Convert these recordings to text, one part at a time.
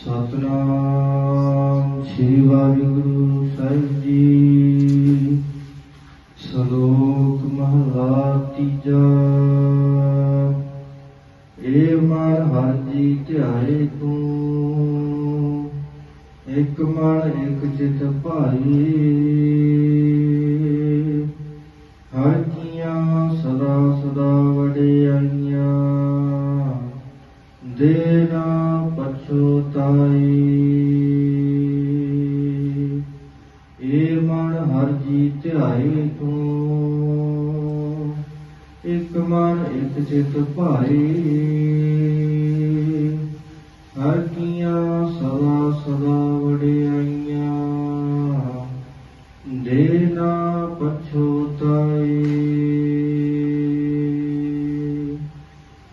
ਸਤਨਾਮ ਸ੍ਰੀ ਵਾਹਿਗੁਰੂ ਸਾਹਿਬ ਜੀ। ਸ਼ਲੋਕ ਮਹਲਾ ਤੀਜਾ। ਏ ਮਨ ਹਰ ਜੀ ਧਿਆਏ ਤੂੰ, ਇੱਕ ਮਨ ਇੱਕ ਚਿਤ ਭਾਈ। ਹਰ ਕੀਆਂ ਸਦਾ ਸਦਾ ਵਡਿਆਈਆਂ ਦੇਨਾ ਪਛੋਤਾਈ ਏ ਮਨ ਹਰ ਜੀ ਧਿਆਏ ਤੂੰ। ਇੱਕ ਮਨ ਇੱਕ ਚਿਤ ਭਾਈ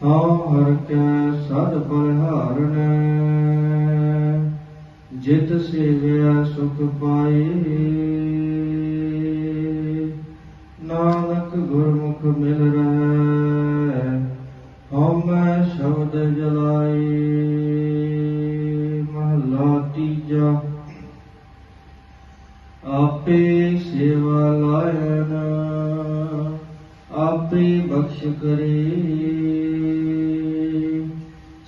ਹਉ ਹਰ ਕੈ ਸਦ ਬਲਹਾਰਨੈ ਜਿਤ ਸੇਵਿਆ ਸੁਖ ਪਾਈ। ਨਾਨਕ ਗੁਰਮੁਖ ਮਿਲ ਰਹਿ ਹਉ ਮੈਂ ਸ਼ਬਦ ਜਲਾਏ ਮਹਲਾ ਤੀਜਾ, ਆਪੇ ਸੇਵਾ ਲਾਇਨ ਆਪੇ ਬਖਸ਼ ਕਰੇ।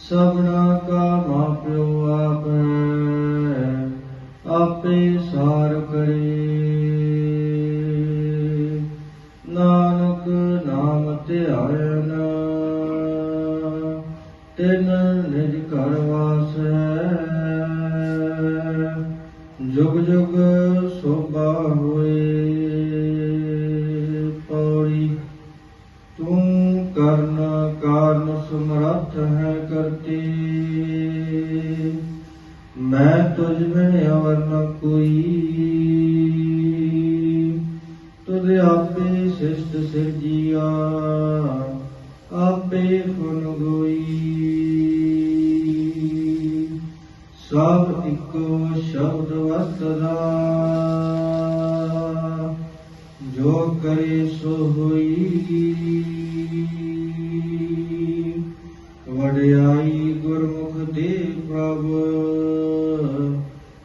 ਸਭਨਾ ਕਾ ਮਾਪਿਓ ਆਪੈ ਆਪੇ ਸਾਰ ਕਰੇ। ਨਾਨਕ ਨਾਮ ਧਿਆਇਨ ਤਿਨ ਨਿਜ ਘਰ ਵਾਸੈ। ਜੁਗ ਜੁਗ ਸੋਭਾ ਹੋਏ ਮੈਂ ਤੁਝ ਨ ਕੋਈ। ਤੁਧ ਆਪੇ ਸਿਸ਼ਟ ਸਿਰਜੀਆ, ਆਪੇ ਫੁਨ ਗੋਈ। ਸਭ ਇੱਕੋ ਸ਼ਬਦ ਵਸਦਾ, ਜੋ ਕਰੇ ਸੋ ਹੋਈ। ਵਡਿਆਈ ਗੁਰਮੁਖ ਦੇ ਪ੍ਰਭ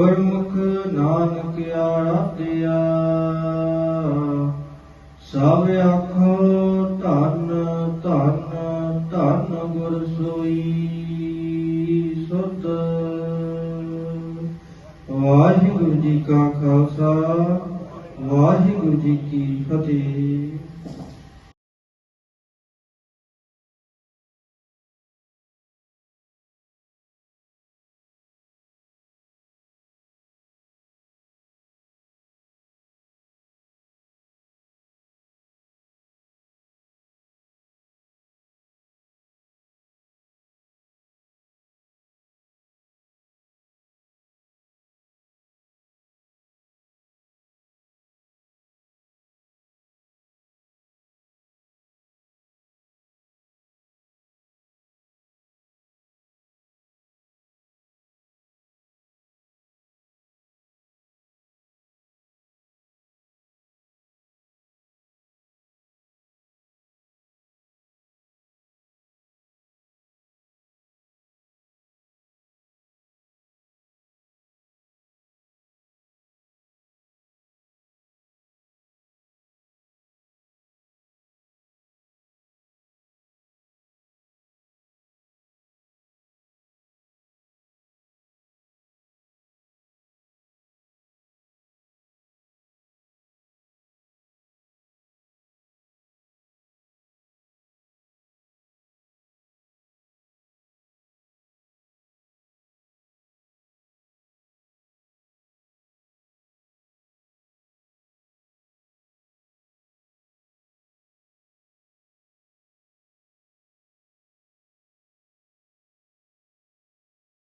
ਗੁਰਮੁਖ ਨਾਨਕ ਆਰਾਧਿਆ। ਸਭ ਆਖੋ ਧੰਨ ਧੰਨ ਧੰਨ ਗੁਰ ਸੋਈ ਸੁਤ। ਵਾਹਿਗੁਰੂ ਜੀ ਕਾ ਖਾਲਸਾ, ਵਾਹਿਗੁਰੂ ਜੀ ਕੀ ਫਤਿਹ।